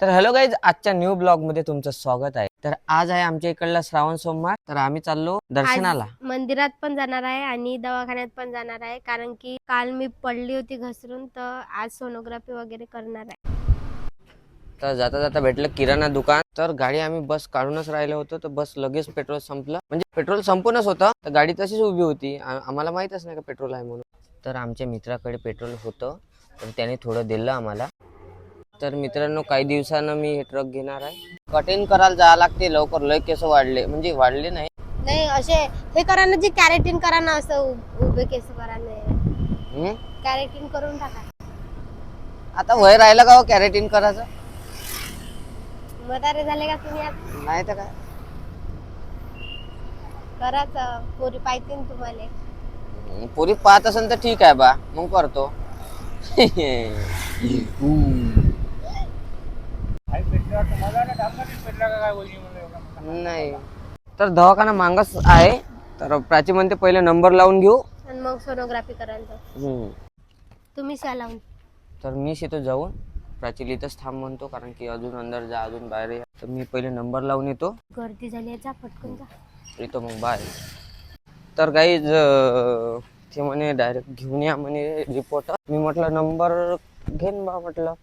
तर hello guys आजच्या new ब्लॉगमध्ये तुमचं स्वागत आहे. तर आज आहे आमच्या इकडला श्रावण सोमवार तर आम्ही चाललो दर्शनाला. मंदिरात पण जाणार आहे आणि दवाखान्यात पण जाणार आहे कारण की काल मी पडली होती घसरून तर आज सोनोग्राफी वगैरे करणार आहे. तर जाता जाता भेटलं किराणा दुकान. तर गाडी आम्ही बस काढूनच राहिलो होतो तर बस लगेच पेट्रोल संपलं. म्हणजे पेट्रोल संपूनच होतं तर गाडी तशीच उभी होती. आम्हाला माहीतच नाही का पेट्रोल आहे म्हणून. तर आमच्या मित्राकडे पेट्रोल होतं तर त्याने थोडं दिलं आम्हाला. तर मित्रांनो काही दिवसानं मी हे ट्रक घेणार आहे. कटिंग करायला जावं लागते लवकर. लय केस वाढले. म्हणजे वाढले नाही. नाही असे हे करा ना जे कॅरेटीन करा ना असं उ- उभे केस करा ना हम्म? कॅरेटीन करून टाका. आता वय राहिलं का कॅरेटीन करायचं? म्हातारे झाले का तुम्ही आता? नाही तर काय? कराच पोरी पाहिजे ना तुम्हाला. पोरी पाहत असेल तर ठीक आहे बा. मग करतो. नाही. तर दवाखाना मागच आहे. तर प्राची म्हणते पहिले नंबर लावून घेऊ. आणि मग सोनोग्राफी करायला हम्म. तुम्ही लावून. तर मीच येतो जाऊन प्राची इथंच थांब म्हणतो कारण की अजून अंदर जा अजून बाहेर या. तर मी पहिले नंबर लावून येतो. गर्दी झाली आहे जा पटकन जा. येतो मग बाय तर काही ते म्हणे डायरेक्ट घेऊन या म्हणे रिपोर्ट मी म्हटलं नंबर घेन बा म्हटलं.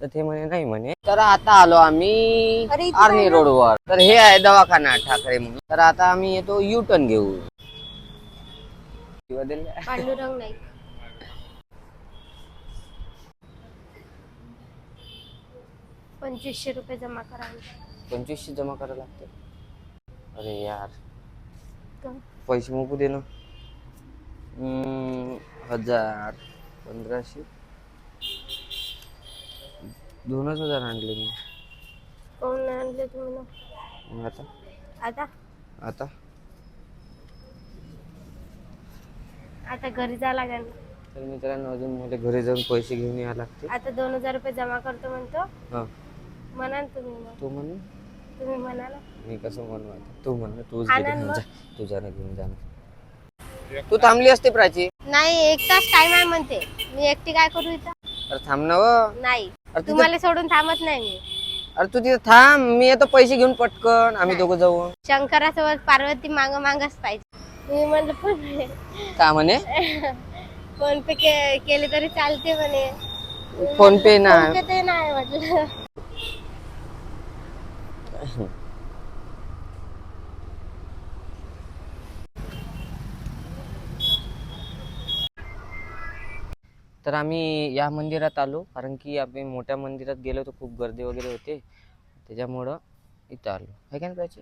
तर ते म्हणे नाही म्हणे. तर आता आलो आम्ही अरे इथे ना? रोडवर. तर हे आहे दवाखाना ठाकरे म्हणून. तर आता आम्ही येतो यू टर्न घेऊ. पांडुरंग पंचवीसशे रुपये जमा करा पंचवीसशे जमा करायला लागते. अरे यार? पैसे मोकू दे ना. हम्म, हजार पंधराशे. दोनच हजार आणले मी. कोण नाही आणले तुम्ही ना मग आता? आता? आता? आता घरी जा लागेल. तर मित्रांनो अजून मला घरी जाऊन पैसे घेऊन यावं लागते आता दोन हजार रुपये जमा करतो म्हणतो. हा. म्हणा ना तुम्ही मग. तू म्हण. तुम्ही म्हणा ना मी कसं म्हणू आता? तू म्हण. तूच आनंद घेऊन मग. जा. तू घेऊन जाणं तू थांबली असते प्राची? नाही एक तास टाइम आहे म्हणते. मी एकटी काय करू इथं? अरे थांब ना व. नाही. अरे तिथं- तुम्हाला सोडून थांबत नाही मी. अरे तू तिथे थांब मी येतो पैसे घेऊन पटकन. आम्ही दोघं जाऊ. शंकरासोबत पार्वती माग मागच पाहिजे. मी म्हणलं पण का म्हणे? फोन पे के, केले तरी चालते म्हणे. फोन पे ना फोन पे ते नाही म्हटलं. तर आम्ही या मंदिरात आलो कारण की आम्ही मोठ्या मंदिरात गेलो तर खूप गर्दी वगैरे होते. त्याच्यामुळं इथं आलो. आहे का नाही प्राची?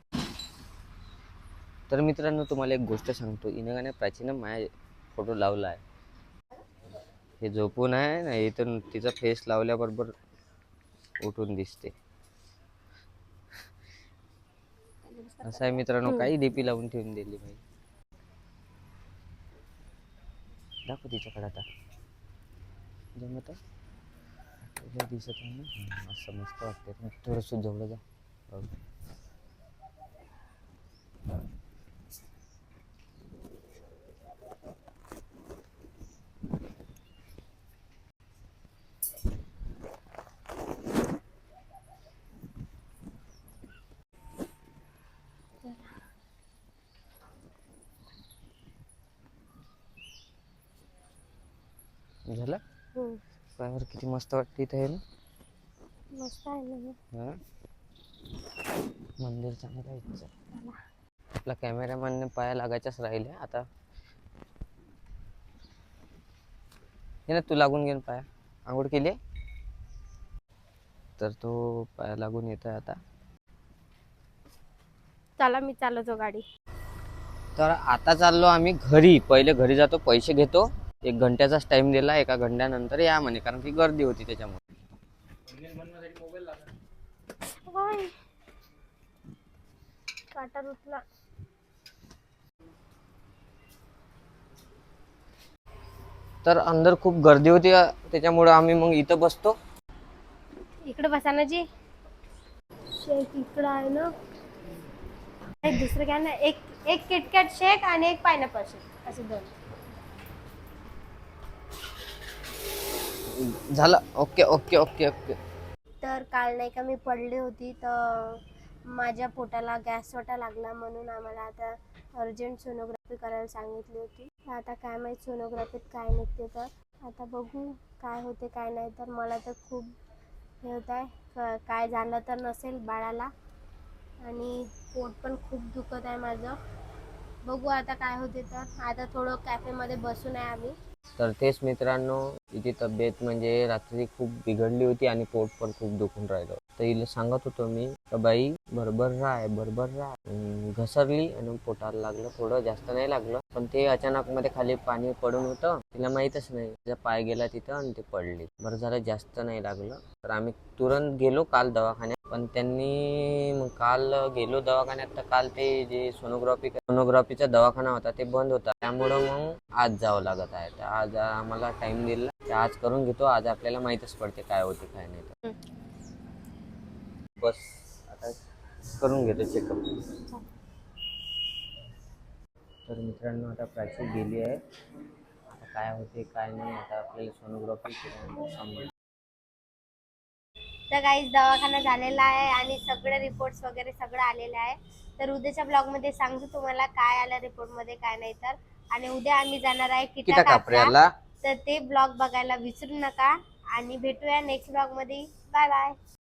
तर मित्रांनो तुम्हाला एक गोष्ट सांगतो. इनगाने प्राचीनं माझ्या फोटो लावला आहे. हे झोपून आहे ना इथून तिचा फेस लावल्याबरोबर उठून दिसते. असं आहे मित्रांनो काही डीपी लावून ठेवून दिली भाई दाखव तिच्याकडे आता. जमत. आहे दिसत आहे ना. असं मस्त वाटते थोडंसं जवळ जा हो. झालं? पायावर किती मस्त वाटते इथं आहे ना मस्त आहे ना. हे. मंदिर चांगलं आहे इथचं. आपला कॅमेरामॅनने पाया लागायच्याच राहिले आता. हे ना तू लागून घेऊन पाया. आंघोळ केली आहे? तर तो पाया लागून येत आहे आता. चला मी चालवतो गाडी. तर आता चाललो आम्ही घरी. पहिले घरी जातो पैसे घेतो. एक घंट्याचाच टाइम दिला एका घंट्यानंतर या म्हणे कारण की गर्दी होती त्याच्यामुळे. होय. काटा रुतला तर अंदर खूप गर्दी होती त्याच्यामुळे आम्ही मग इथं बसतो. इकडे बसा ना जी. शेक इकडं आहे ना. एक दुसरं काय ना. एक एक किटकॅट शेक आणि एक पायनॅपल शेक असे दोन. झालं. Okay okay okay okay. तर काल नाही का मी पडली होती तर माझ्या पोटाला गॅस वाटा लागला म्हणून आम्हाला आता अर्जंट सोनोग्राफी करायला सांगितली होती. तर आता काय माहीत सोनोग्राफीत काय निघते तर. आता बघू काय होते काय नाही तर. मला तर खूप हे होत आहे. काय झालं तर नसेल बाळाला. आणि पोट पण खूप दुखत आहे माझं. बघू आता काय होते तर. आता थोडं कॅफेमध्ये बसून आहे आम्ही. तर तेच मित्रांनो तिची तब्येत म्हणजे रात्री खूप बिघडली होती आणि पोट पण खूप दुखून राहिलं. तर हिला सांगत होतो मी का बाई बरोबर राह बरोबर अं, घसरली आणि पोटाला लागलं थोडं जास्त नाही लागलं. पण ते अचानक मध्ये खाली पाणी पडून होतं. तिला माहीतच नाही. तिचा पाय गेला तिथं आणि ते पडली. बरं झालं जास्त नाही लागलं. तर आम्ही तुरंत गेलो काल दवाखान्यात. पण त्यांनी मग काल गेलो दवाखान्यात तर काल ते जे सोनोग्राफी सोनोग्राफीचा दवाखाना होता ते बंद होता. त्यामुळं मग आज जावं लागत आहे. तर आज आम्हाला टाइम दिला. ते आज करून घेतो. आज आपल्याला माहीतच पडते काय होते काय नाही. तर बस. करून घेतो चेकअप तर मित्रांनो आता प्राची गेली आहे. आता काय होते काय नाही आता आपल्याला सोनोग्राफी समजेल तर काहीच दवाखाना झालेला आहे आणि सगळे रिपोर्ट्स वगैरे सगळं आलेलं आहे. तर उद्याच्या ब्लॉगमध्ये सांगतो तुम्हाला काय आलं रिपोर्टमध्ये काय नाही तर. आणि उद्या आम्ही जाणार आहे किटा किटा कापरा कापऱ्याला तर ते ब्लॉग बघायला विसरू नका. आणि भेटूया नेक्स्ट ब्लॉगमध्ये बाय बाय